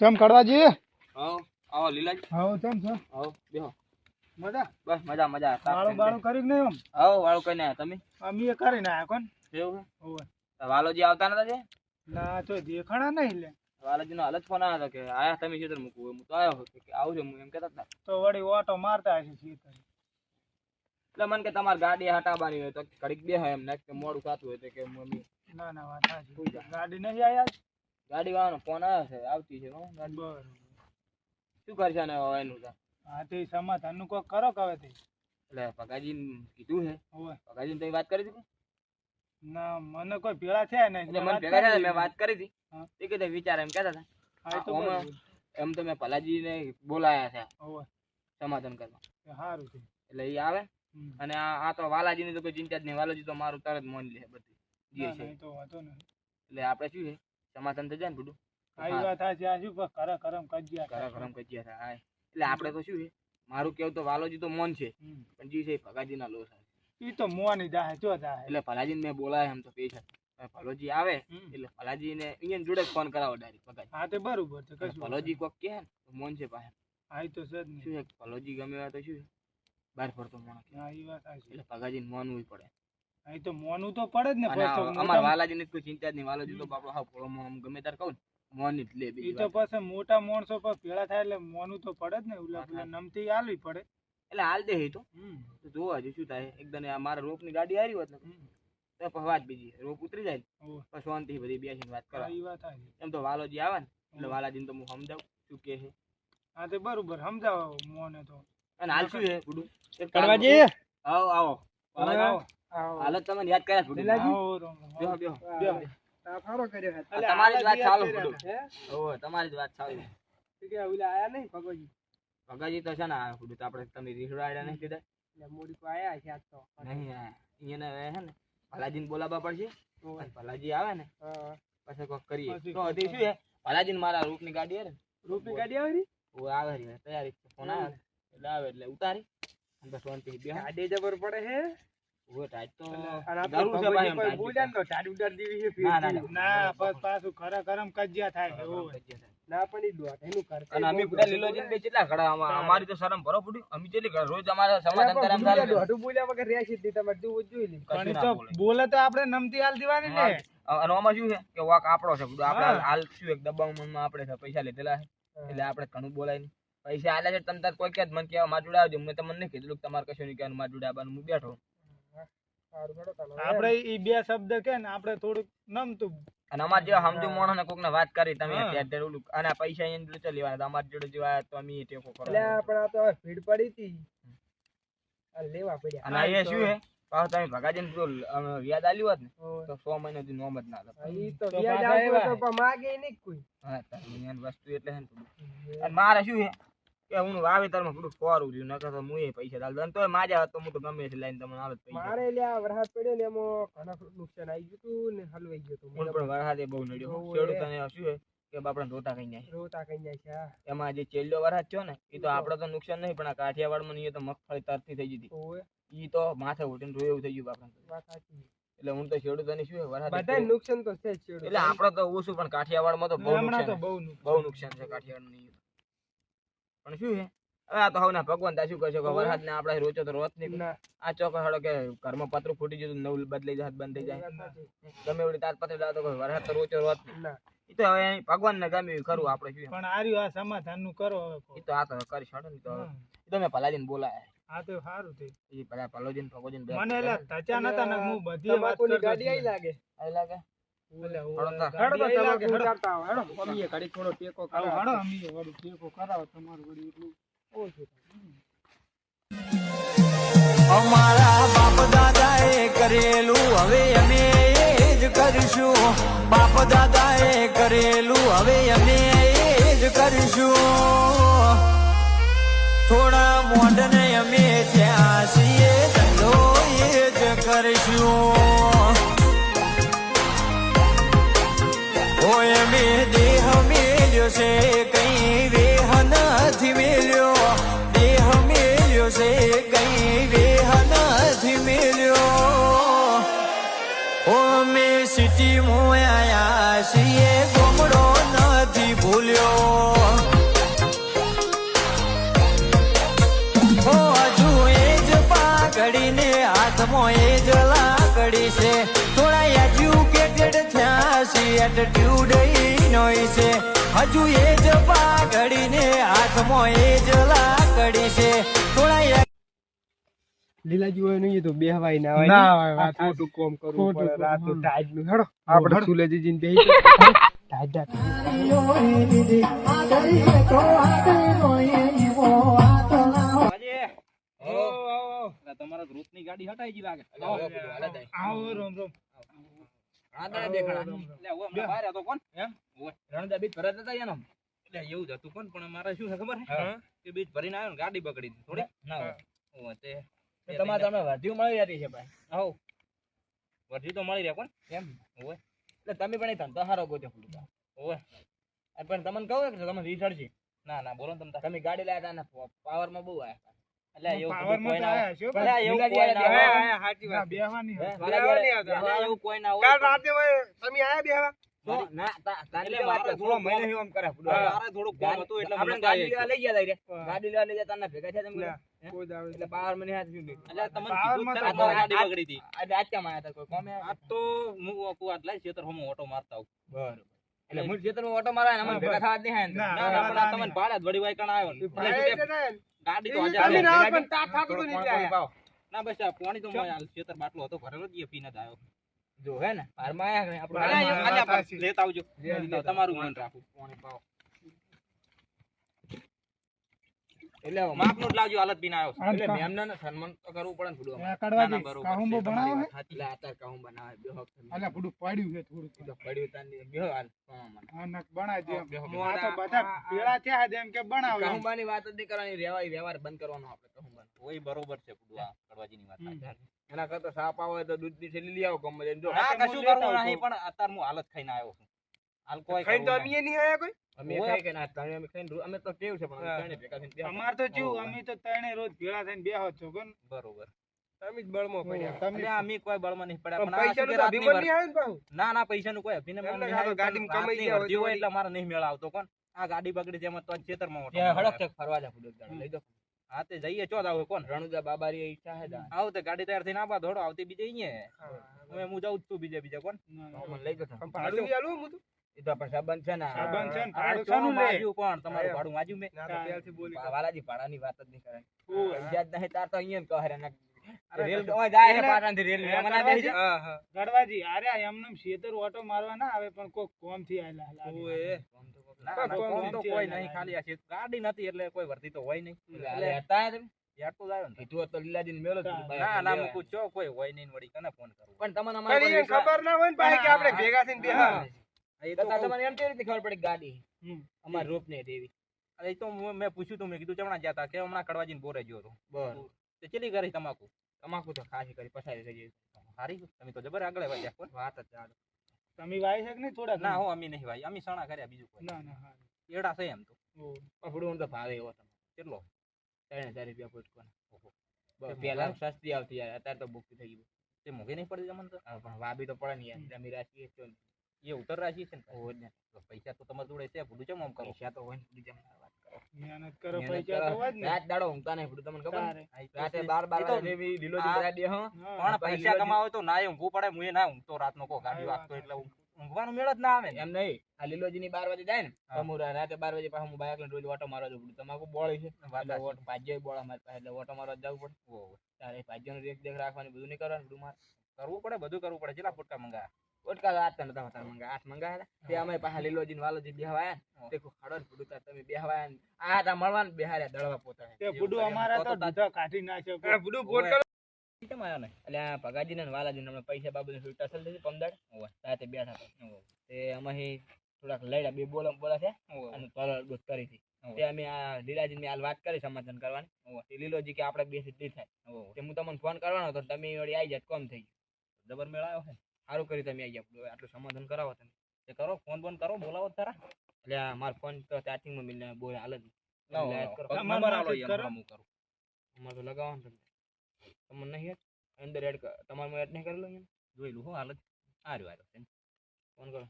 ચમ કડવાજી? આવો આવો લીલાજી. આવો ચમ છો? આવો બેહો. મજા? બસ મજા મજા. તાપ બાળું કરી નહીં બેહો. આવો વાળું કઈ ના તમે? અમે કરી આયા કોણ? એવું ઓવે વાલોજી આવતા નતા છે ના તો દેખાણા નહીં લે. વાલોજી નો હાલત જ ફોન આવ્યો કે આયા તમે ખેતર મૂકવું? હું તો આવ્યો હતો કે આવું છે હું એમ હતા. તો વળી ઓટો મારતા હશે ખેતર એટલે મને કે તમારે ગાડી હટાવવાની હોય તો ઘડીક બે એમ ને કે મોડું થતું હોય તો કે મમ્મી ના ના વાત સાચી ગાડી નહીં આયા ગાડી વાળાનો ફોન આવ્યો છે આવતી છે ગાડી. શું કરશે ને હવે એનું? હા તે સમાધાનનું કોક કરો કે હવે તે? એટલે પગાજી કીધું છે. પગાજી તમે વાત કરી હતી ના મને કોઈ ભેળા છે નહીં. એટલે મને ભેગા થયા મેં વાત કરી હતી એ કીધે વિચાર એમ કહેતા હતા. બરોબર. એમ તો મેં ભલાજીને બોલાયા છે. સમાધાન કરવા. સારું છે. એટલે એ આવે. અને આ આ તો વાલાજીની તો કોઈ ચિંતા જ નહીં. વાલાજી તો મારું તરત મોન લે બધું. જે છે. ના, એટલે આપણે શું છે? સમાધાન થઈ જાય ને બધું આ વાત આ શું પણ કરમ કજિયા થાય. ઘરમ કજિયા થાય હા. એટલે આપણે તો શું છે મારું કેવું તો વાલોજી તો મોન છે પણ જી છે એ ભગાજીના લોસ આવે ઈ તો મોન જાહે જો જાહે. એટલે ભલાજીને મેં બોલાય એમ તો પૈસા ભલોજી આવે એટલે ફલાજી ને અહીંયા જોડે ફોન કરાવો ડાયરેક્ટ ભગાજી. હા તો બરોબર છે કશું ભલોજી કોક કે ને મોન છે પાસે હા તો સર શું છે ભલોજી ગમે તો શું છે બહાર ફરતો માણસ. હા ઈ વાત એટલે ભગાજીને મોનવું પડે. હા તો મોનું તો પડે જ ને અમારા વાલાજીને કોઈ ચિંતા જ નહીં. વાલાજી તો બાપડો હાવ ફોળો આમ ગમે તાર કહું ને મોની જ લે ઈ તો. પછી મોટા માણસો પર પેળા થાય એટલે મોનું તો પડે જ ને ઉલા પેલા. નમથી આલવી પડે. એટલે હાલ દે તો. તો જોવા જો શું થાય. એકદમ આ મારા રોપની ગાડી આવી હોત ને તો પછી વાત બીજી. રોપ ઉતરી જાય ને. પછી શાંતિ બધી બેસીને વાત કરો એમ તો વાલોજી આવે ને એટલે વાલાજી તો હું સમજાવું શું કે છે. હા તે બરોબર સમજાવો મોને તો. અને હાલ શું છે ગુડુ? એક કડવાજી આવો. આવો વાલાજી, આવો. હાલ જ તમને યાદ કર્યા છોડી. આવો રોમ, બેહો, તાફારો કર્યો હે તમારી જ વાત ચાલુ. હતા. ઓહો, તમારી જ વાત ચાલુ. ભગાજી તો છે ને આ ગુડુ તો આપણે તમે રીહડાડ્યા નહીં કીધા. એટલે મોડી તો આયા છે ને ભલાજીને બોલાવવા પડશે. ભલાજી આવે ને પછી કોક કરીએ. તો હજી શું હે ભલાજીને મારા રૂપની ગાડી હે ને. ની ગાડી આવી ઓ આવે છે તૈયારી ફોન આવે. એટલે આવે એટલે ઉતારી. અંદર શાંતિ બે ગાડી જબર પડે હે ઓ ટાઈટ તો જરૂર છે ભાઈ એમ ટાઈટ તો. ના, ના, ના. ના બસ પાછું ખરા કરમ કજિયા થાય. છે ના પણ ઈ દોઢ એનું કર અને અમે બધા લીલોજીને બે કેટલા ખડા અમારી તો શરમ ભરો પડી. અમે રોજ અમારે સમાધાન તો બોલે. બોલે તો આપણે નમતી હાલ દેવાની ને. અને આમાં શું છે? કે વાક આપણો છે. આપણે હાલ શું એક દબાવ મનમાં આપણે પૈસા લીધેલા છે. એટલે આપણે ઘણું બોલાય નહીં. પૈસા આલે છે તમે તાર કોઈ કે મને કેવા માં જોડાવજો મેં તમને નહીં કીધું તમારે કશું નહીં કહેવાનું. માં જોડાવવાનું હું બેઠો આપણે ઈ બે શબ્દ કે ને આપણે થોડુંક નમતું. અને અમાર જેવા સમજુ માણસ ને કોક ને વાત કરી તમે અત્યારે ઓલું અને પૈસા એને જોડે ચલી લેવાના અમાર જોડે જો આયા તો અમે ટેકો કરો અને આ એ શું હે પાછો તમે ભગાજી ને વ્યાજ આલ્યું હોત ને તો સો મહિના સુધી નોમ જ ના લે તો નહીં કોઈ. હા વસ્તુ એટલે. અને મારે શું છે? કે હું વાવેતરમાં થોડું ફોરું રહ્યું નકર તો હું એ પૈસા દાલ દઉં તો માજા તો હું તો ગમે છે લઈને તમને આવે પૈસા. મારે લ્યા વરસાદ પડ્યો ને એમાં ઘણા નુકસાન આવી ગયું તું ને હલવાઈ ગયો તું. પણ વરસાદે બહુ નડ્યો છેડું તને શું હે કે બાપડા રોતા કઈ જાય રોતા કઈ જાય છે એમાં જે છેલ્લો વરસાદ થયો ને એ તો આપણે તો નુકસાન નહીં પણ આ કાઠિયાવાડમાં ને તો મગફળી તરતી થઈ ઓવે, ઈ તો માથે ઉઠીને રોય એવું થઈ ગયું બાપડા વાત સાચી. એટલે હું તો ખેડૂતોને શું છે વરસાદ બધા નુકસાન તો છે છેડું એટલે આપણે તો ઓછું પણ કાઠિયાવાડમાં તો બહુ નુકસાન બહુ નુકસાન. બહુ નુકસાન છે કાઠિયાવાડનું નહીં પણ શું છે? હવે આ તો હવે ભગવાન તા શું કરશો? કે વરસાદ ને આપણે રોચો તો રોત નહીં આ ચોક હળો કે ઘરમાં પતરું ફૂટી જતું નવું બદલાઈ જાય. બંધ થઈ જાય ગમે એવડી તાર પતરી લાવો તો વરસાદ તો રોચો રોત નહીં. એ તો હવે ભગવાન ને ગમે એવું ખરું આપણે શું પણ આ રહ્યું આ સમાધાનનું કરો એ તો આ તો કરી છોડો ને તો. એ તો મેં ભલાજીને બોલાયા. આ તો સારું થયું. એ પેલા મને એટલે ધચા નતા ને હું બધી વાત ગાડી આઈ લાગે. હેડો આઈ લાગે, અમારા બાપ દાદાએ કરેલું હવે અમે એ જ કરીશું. બાપ દાદાએ કરેલું હવે અમે એ જ કરીશું. થોડા મોઢને અમે ત્યાં છીએ ધંધો એ જ કરીશું. છે, કઈ વેહ નથી મેલ્યો, દેહ મેલ્યો છે, કઈ વેહ નથી મેલ્યો. મે સિટી મોયા છીએ, ગોમડો નથી ભૂલ્યો. હજુ એ જ પાઘડીને હાથમાં છે. થોડા એજ્યુકેટેડ થયા છે એટીટ્યુડ ઈનો છે. હજુ એ જ પાઘડીને હાથમાં એ જ લાકડી છે. થોડા લીલાજી હોય નહીં તો બેહવાય ના ના હોય હોય, વાત ખોટું કોમ કરવું પડે રાત હમ. ટાઈટનું હેડો આપણે સુલેજી જઈને બેહી ટાઈટ ટાઈટ તમારા ગ્રુપની ગાડી હટાઈ ગઈ લાગે. આવો રોમ રોમ આ દેખાડા. એટલે હવે હમણાં બહાર હતો કોણ? એમ? રણદા બીજ ભરત હતા એનો. એટલે એવું જ હતું કોણ? પણ મારે શું છે ખબર કે બીજ ભરીને આવ્યો ને ગાડી બગડી થોડી? ના. તે તમારે તમે વર્ધીઓ મળી રહેતી છે ભાઈ. હવ વર્ધી તો મળી રહે કોણ? એમ. હોય એટલે તમે પણ એ ધંધો ગોત્યો ફૂલકા હોય પણ તમને કહું કે તમે છે. ના ના બોલો તમે તમે ગાડી લાયા હતા ને પાવરમાં બહુ આયા એટલે એવું પાવરમાં કોઈ તો ના હોય. આયા છો, ભલે એવું લીલાજી કોઈ ના આયા હોય. સાચી ના, બેહવાની હે? હોય. બેહવા નહીં આવતા. ભલે એવું કોઈ ના કાલ હોય રાતે હોય તમે આયા બેહવા તો- ના તા- તારી એટલે. હા, મારે થોડું કોમ હતું એટલે આપણે મને ગાડી ગાડી લેવા લઈ ગયા તા રે. હા. ગાડી લેવા લઈ જતા ને ભેગા થયા તમે લે. હે? કોઈ દાડો એટલે બાર મને હાથ પીધી. એટલે તમને પાવરમાં કીધું તો જ ખરા, બહુ ગાડી બગડી હતી. એટલે આજ કેમ આયા તા કોઈ કોમે આયા તા? બરોબર. એટલે હું ખેતરમાં ઓટો મારા ભેગા થવા જ નહીં ને. તમને. ભાડે વળી આવ્યો ને. ગાડી તો આજે પણ થાતું તો નહીં પાણી આયા. ના બસ આ પાણી તો બાટલો હતો ભરેલો જ પીને આવ્યો. જો હે ને. આયા આપણે. લેતા આવજો. તમારું મન રાખું. પાણી પાવો. એટલે માપનું લાવજો હાલત પીને આવ્યો એટલે મેમને સન્માન તો કરવું પડે ને થોડું આ. કડવાજી, ના, ના, કાહુંબો બનાવો? વાત એટલે અત્યારે કાહું બનાવે, બે હક એટલે થોડું પડ્યું છે થોડું થોડું પડ્યું તાન બે હાલ. હા, નક બનાવી દે બેહો. આ તો બધા પેળા છે છે એમ કે બનાવે એમ. કાહુંબાની વાત જ નહીં કરવાની. રેવાય વ્યવહાર બંધ કરવાનો આપણે કાહુંબા ઓય બરોબર છે પુડવા કડવાજીની વાત હમ. એના કરતા સાપ આવે તો દૂધની થેલી લઈ આવો ગમે જો હા, કશું કરવું નહીં પણ અત્યારે હું હાલત ખાઈને આવ્યો છું. હાલ કોઈ ખાઈ તો અમે નહીં. આયા કોઈ. અમે કે ના ત્રણે અમે ખાઈને અમે તો કેવું છે પણ અમે ભેગા થઈને અમાર તો ચેવું, અમે તો ત્રણે રોજ ભેળા થઈને બેહો છો કોણ? બરોબર. અમે જ બળમાં પડ્યા. તમે અમે કોઈ બળમાં નહીં પડ્યા પણ પણ આ શું પૈસાનું કે તો રાતની અભિમાન નહીં આવે ને પાછું. ના કોઈ નહીં કમાઈ ગયા હોય એટલે મારે નહીં મેળ આવતો કોણ? આ ગાડી બગડી તેમાં તો ખેતરમાં ઓટો હડક આવ્યો. ફરવા જા ફૂડો દાડો લઈ દો હા તે જઈએ ચો આવે કોણ? રણુજા બાબારી ઈચ્છા હે આવો તે ગાડી તૈયાર થઈને આવા ધોડો આવતી બીજે અહીંયા. હું જાઉં જ છું બીજે બીજે કોણ? લઈ જતો ભાડું આલું હું તો. એ તો પણ છે ને. સંબંધ છે ને, ભાડું ચો લે? પણ તમારું ભાડું માજ્યું મેં. ના બોલી વાલાજી ભાડાની વાત જ નહીં કરે. ઓય. નહીં તાર તો અહીંયા કહે રે રેલ જાય છે એટલે- પાટણથી રેલ. એટલે એમાં ના બેસી જા. હા હા. ગડવાજી, અરે આ એમનેમ શેતર ઓટો મારવા ના આવે પણ કોક કોમથી આયેલા લાગે. ઓય. ના, કોણ ના, કોણ કોમ તો નથી કોઈ નહીં ખાલી આ ગાડી નથી એટલે કોઈ વર્તી તો હોય નહીં. એટલે એટલે હતા તમે? યાદ તો આવ્યો કીધું તો લીલાજીને મેલો જ ના, કીધું. ના ના મૂકું. છો કોઈ હોય નહીં વળી કને ફોન કરું. પણ તમને અમારા ખબર ના હોય ને પાછી કે આપણે ભેગા થઈને બેહા તમને એમ કેવી રીતે ખબર પડી ગાડી? અમાર રૂપ ને એવી અરે તો હું- મેં પૂછ્યું તું મેં કીધું ચમણા જતા કે હમણાં કડવાજીને બોરે ગયો હતો. બરોબર. તે ચેલી કરી તમાકુ. તમાકુ તો ખાસી કરી પસારી થઈ ગઈ. હારી તમે તો જબર આગળ વધ્યા વાત જ ચાલો. તમે વાય છે કે નહીં થોડા ના હો અમે નહીં ભાઈ અમે સણા કર્યા બીજું કોઈ. ના ના એડા છે એમ તો. ઓય. તો ભાવે એવો તમે કેટલો? ત્રણ હજાર રૂપિયા ફૂટકો પેલા સસ્તી આવતી યાર અત્યારે તો બુક થઈ ગયું તે મોંઘી નહીં પડતી તમને તો? પણ વાબી તો પડે નહીં યાર. જમી રાખીએ એ ઉતર રાખી છે ને ને. પૈસા તો તમારી જોડે છે ભૂલું ચમ આમ કરો? પૈસા તો હોય ને ભૂલું ચમ વાત કરો. મહેનત કરો પૈસા તો હોય ને. રાત દાડો ઊંઘતા નહીં ભૂલું તમને ખબર રાતે બાર બાર એ તો- વાગે એવી લીલોજી આ- ભરાઈ દે હો. પણ પૈસા કમાવો તો ના ઊંઘવું પડે હું એ ના ઊંઘતો રાતનો કો ગાડી વાગતો એટલે ઊંઘ- ઊંઘવાનો મેળ જ ના આવે એમ નહીં. આ લીલોજી ની બાર વાગે જાય ને હા. રાતે બાર વાગે પાછું હું બાઇક લઈને રોજ ઓટો મારવા જવું તમાકુ બોળી છે? એટલે ઓટો ભાજ્ય બોળા મારી પાસે એટલે ઓટો મારવા જવું પડે. તારે ભાજ્યનો રેખ દેખ રાખવાની બધું નહીં કરવાનું બધું મારે. કરવું પડે બધું કરવું પડે. કેટલા ફોટકા મંગા ફોટકા આઠ તને તમે તાર મંગા આઠ મંગા હતા. તે અમે પાછા લીલોજી ને વાલોજી બેહવાયા તે ખડો ને બધું તાર તમે બેહવાયા ને. આ તા ને બેહાર્યા દળવા પોતા. તે બુડું અમારા તો દૂધા કાઢી નાખ્યો કે બુડું ફોન કરો. કેમ આવ્યો ને એટલે ભગાજી ને વાલાજી ને પૈસા બાબુ છૂટા થયેલ છે પમદાડ રાતે બેઠા તે અમે થોડાક લડ્યા બે બોલમ બોલા છે અને પરળ બુત કરી હતી તે અમે આ લીલાજી ની હાલ વાત કરી સમાધાન કરવાની. તે લીલોજી કે આપણે બે સિદ્ધિ થાય. તે હું તમને ફોન કરવાનો હતો તમે વળી આવી જાત કોમ થઈ ગયું. ડબલ મેળ આવ્યો છે સારું કરી તમે આવી જાવ આટલું સમાધાન કરાવો તમે. તે કરો ફોન બોન કરો બોલાવો તારા. એટલે મારો ફોન તો ચાર્જિંગમાં મિલને બોલ હાલ જ. નંબર આલો કરો. અમારે તો લગાવવાનું તમને. તમને નહીં અંદર એડ તમારે એડ નહીં કરેલો અહીંયા? લઉં હો હાલત આર્યો આર્યો ફોન કરો.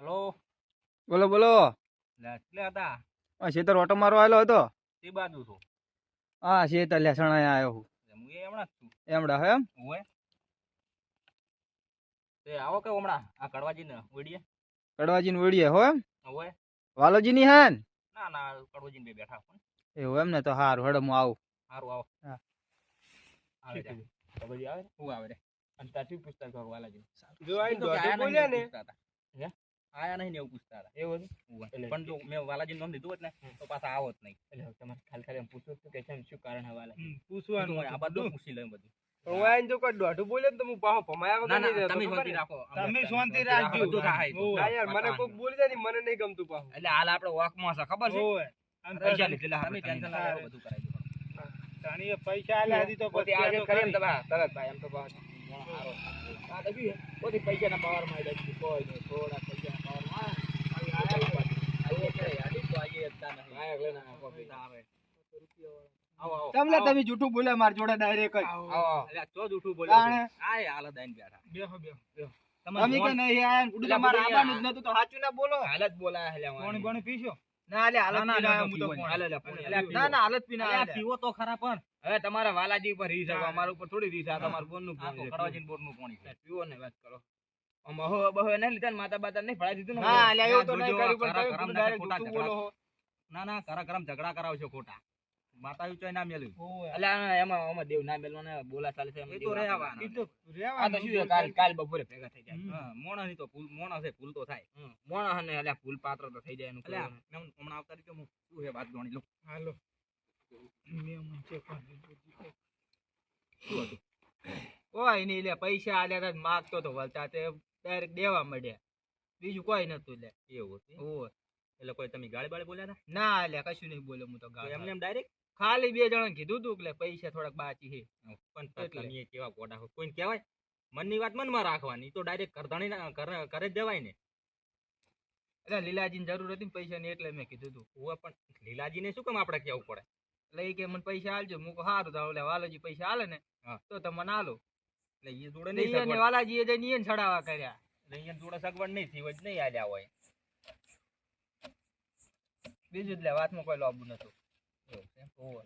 હલો? બોલો બોલો. એટલે હતા. આ શેતર ઓટો મારવા આવેલો હતો? તે બાજુ છું. હા શેતર લેસણ આવ્યો હું. હું એ હમણાં છું. એમડા હે એમ? તે આવો કે હમણાં? આ કડવાજી ને ઓડીએ કડવાજી ને હો વાલોજી ની હાન ના ના કડવાજી ને બેઠા એવું એમ ને તો હારું હેડો હું આવું. સારું આવો. હા. આવે જા. કડવાજી આવે હું આવે રે. અને તારથી પૂછતા કરો વાલાજી જો આઈ તો બોલ્યા ને? આયા નહીં ને એવું પૂછતા હતા. એવું પણ જો મેં વાલાજી નામ દીધું હોત ને તો પાછા આવો જ નહીં. એટલે તમારે ખાલી ખાલી પૂછો કે છે શું કારણ હવાલા પૂછવાનું હોય આ બધું. પૂછી લઉં બધું. મને નહીં ગમતું એટલે હાલ આપણે ખબર છે? પૈસા લીધેલા ભાઈ એમ તો પાહો આ પૈસા તમને તમે જૂઠું બોલે માર જોડે ડાયરેક્ટ જ. તો જૂઠું બોલે આય હાલ દાઈન બેઠા. બેહો બેહો. તમે કે નહીં આયા ગુડુ તમારે આવવાનું જ નતું તો સાચું ના બોલો? હાલ બોલાય હેલા કોણ કોણ પીશો? ના હાલે હાલત ના હું તો ના ના હાલત પીના આ પીવો તો ખરા પણ. હવે તમારા વાલાજી પર રીસ આવવા અમારા ઉપર થોડી રીસ આ તમારું બોનનું પાણી છે બોનનું પાણી પીવો ને વાત કરો. આમ બહો એને લીધા ને માતા બાતા નહીં ભળાઈ દીધું ના લે એવું તો નહીં કર્યું પણ ના જૂઠું ઝઘડા. બોલો ના ના કરા કરમ ઝઘડા કરાવશો ખોટા. માતા વિચોય ના મેલ્યું. એટલે એમાં અમે દેવ ના મેલવાને બોલા ચાલે છે એ તો ના રહેવાનું. એ તો રહેવાનું. આ તો શું કાલ કાલ બપોરે ભેગા થઈ જાય. મોણા મોણસની તો ફૂલ મોણા છે ભૂલ તો થાય. મોણા ને એટલે ફૂલ પાત્ર તો થઈ જાય એનું એટલે કોઈ હમણાં આવતા રહ્યો હું શું છે વાત ગણી લો. હાલો. મેં ચેક કરી ઓય નહીં લે પૈસા આલ્યા તા માગતો તો વળતા તે. ડાયરેક્ટ દેવા મળ્યા બીજું કોઈ નતું લે. એવું હતું એટલે કોઈ તમે ગાળી બાળી બોલ્યા ના આલ્યા કશું નહીં બોલે હું તો ગાળ એમને એમ ડાયરેક્ટ ખાલી બે જણા કીધું તું કે પૈસા થોડાક બાકી છે. પણ એટલે. તમે કેવા ગોડા કોઈને કહેવાય? મનની વાત મનમાં રાખવાની. તો ડાયરેક્ટ કરધાણી કરે જ દેવાય ને. એટલે લીલાજીની જરૂર હતી ને પૈસાની એટલે મેં કીધું તું. હું પણ લીલાજીને શું કામ આપણે કહેવું પડે? એટલે એ કે મને પૈસા આલજો હું સારું તો ઓલે વાલાજી પૈસા આલે ને તો તમને આલો. એટલે એ જોડે નહીં ઈ અને સગવડ. વાલાજીએ જઈને એને છડાવા કર્યા. એટલે જોડે સગવડ નહીં થઈ હોય જ નહીં આલ્યા હોય. બીજું એટલે વાતમાં કોઈ લોબુ નતું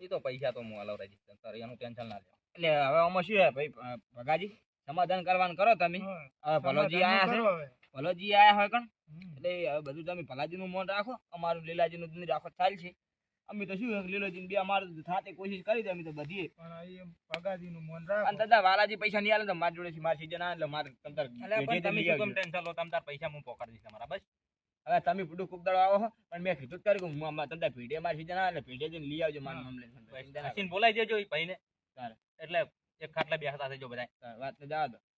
એ તો પૈસા તો હું તારે એનું ટેન્શન ના લેવા એટલે હવે આમાં શું હે ભાઈ ભગાજી સમાધાન કરવાનું કરો તમે. હવે ભલોજી આયા છે. ભલોજી આયા હોય કણ? એટલે હવે બધું તમે ભલાજીનું મોન રાખો. અમારું લીલાજીનું તમે રાખો ચાલ છે અમે તો શું લીલોજી બે અમારે થાતે કોશિશ કરી દે અમે તો બધી પણ આ એમ પગાજીનું મન અને દાદા વાલાજી પૈસા નહીં આલે તો મારી જોડે મારી સીઝન એટલે મારે તમતાર તમે શું કેમ ટેન્શન લો તમતાર પૈસા હું પોકાડી દઈશ તમારા બસ. હવે તમે પૂડું ખૂબ દાડો આવો પણ મેં કીધું જ કર્યું કે હું તમતાર ભીડે મારી સીઝન આવે એટલે ભીડે જઈને લઈ આવજો મારા મામલે. બોલાવી બોલાઈ દેજો એ ભાઈને. તારે. એટલે એક ખાટલા બે હતા જો બધા વાત ને જવા દો.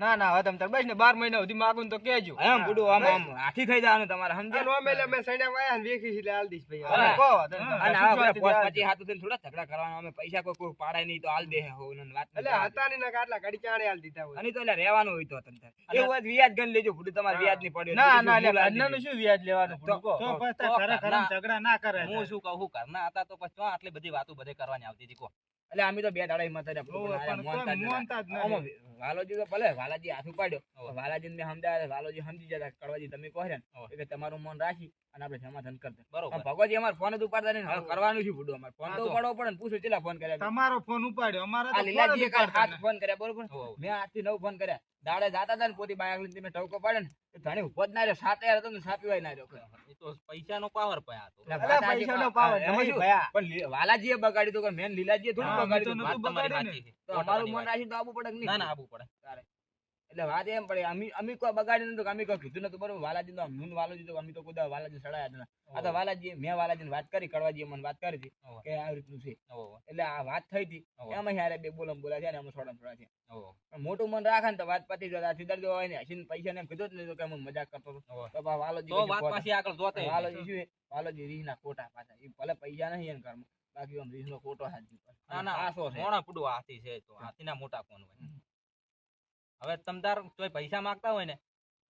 ના ના હવે તમે બસ ને બાર મહિના સુધી માગું તો કેજો એમ બુડું આમ આમ. આખી થઈ જવાનું તમારે સમજે નો મેલે મે સણ્યા વાયા ને વેખી છે લાલ દઈશ ભાઈ. કહો અને આ પોસ પછી હાથ ઉતરીને થોડા ઝઘડા કરવાનો અમે પૈસા કોઈ કોઈ પાડાય નહીં તો હાલ દે હો ને વાત એટલે હતા ને ના કાટલા ઘડી ચાણે હાલ દીધા હોય. અને તો એટલે રહેવાનું હોય તો તમતાર. એવું હોય વ્યાજ ગણ લેજો બુડું તમારે વ્યાજ નહીં પડ્યો ના ના શું એટલે લાગે શું વ્યાજ લેવાનું તો- ભૂંડું તો પછી ખરા ખરે ખરે ઝઘડા ના કરે હું શું કહું ઘરના હતા તો પછી આટલી બધી વાતો બધે કરવાની આવતી હતી કો એટલે અમે તો બે દાડા હિંમત. વાલાજી તો ભલે વાલાજી હાથ ઉપાડ્યો વાલાજી મેં સમજાય વાલાજી સમજી જતા કડવાજી તમે કહો ને કે તમારું મન રાખી અને આપણે સમાધાન કરતા બરોબર. ભગવજી અમારે ફોન જ ઉપાડતા નહીં હવે કરવાનું છે ભૂડું અમારે? ફોન તો ઉપાડવો પડે પૂછો ચેલા ફોન કર્યા તમારો ફોન ઉપાડ્યો અમારા લીલાજી તો ફોન કર્યા બરોબર. મેં આઠથી નવ ફોન કર્યા. દાડે જાતા હતા ને પોતી બાયક લઈને તમે ટવકો પાડે ને ધણી ઊભો જ ના રહ્યો સાતે યાર તમને સાપી હોય ના રહ્યો. તો પૈસાનો પાવર પયા તો પૈસાનો પાવર પણ વાલાજીએ બગાડી કે મેન લીલાજીએ થોડું બગાડ્યું? તો બગાડી તો તો આબુ પડે ના ના આબુ પડે. એટલે વાત એમ પડે અમે અમે કોઈ બગાડી નતું અમે કોઈ કીધું નતું બરોબર? વાલાજી નો નૂન વાલાજી તો અમે તો કુદા વાલાજી સડાયા હતા આ તો વાલાજી મેં વાલાજીને વાત કરી કડવાજી મને વાત કરી હતી કે આ રીતનું છે. એટલે આ વાત થઈ હતી. એમાં યારે બે બોલમ બોલા છે ને અમે થોડા થોડા છે. મોટું મન રાખે ને તો વાત પતી જાય. સીધા જો હોય ને હસીને પૈસા ને એમ કીધું જ નહીં તો કે હું મજાક કરતો હતો. તો વાલોજી તો વાત પાછી આગળ જોતે. વાલોજી શું? વાલોજી રીહના ખોટા પાછા. એ ભલે પૈસા નહીં એને ઘરમાં. બાકી આમ રીહનો ખોટો હાથ ના ના. આસો છે. મોણા પુડું હાથી છે તો હાથીના મોટા કોણ હોય? હવે તમતાર તોય પૈસા માંગતા હોય ને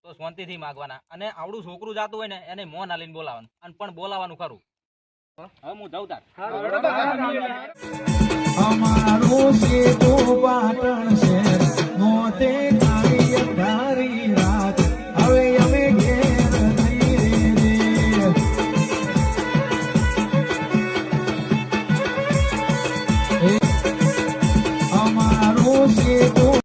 તો શાંતિથી માંગવાના. અને આવડું છોકરું જાતું હોય ને એને મોં હાલીને બોલાવાનું અને પણ બોલાવાનું ખરું. હવે હું જાઉં તાર. અમારો છે તો. પાટણ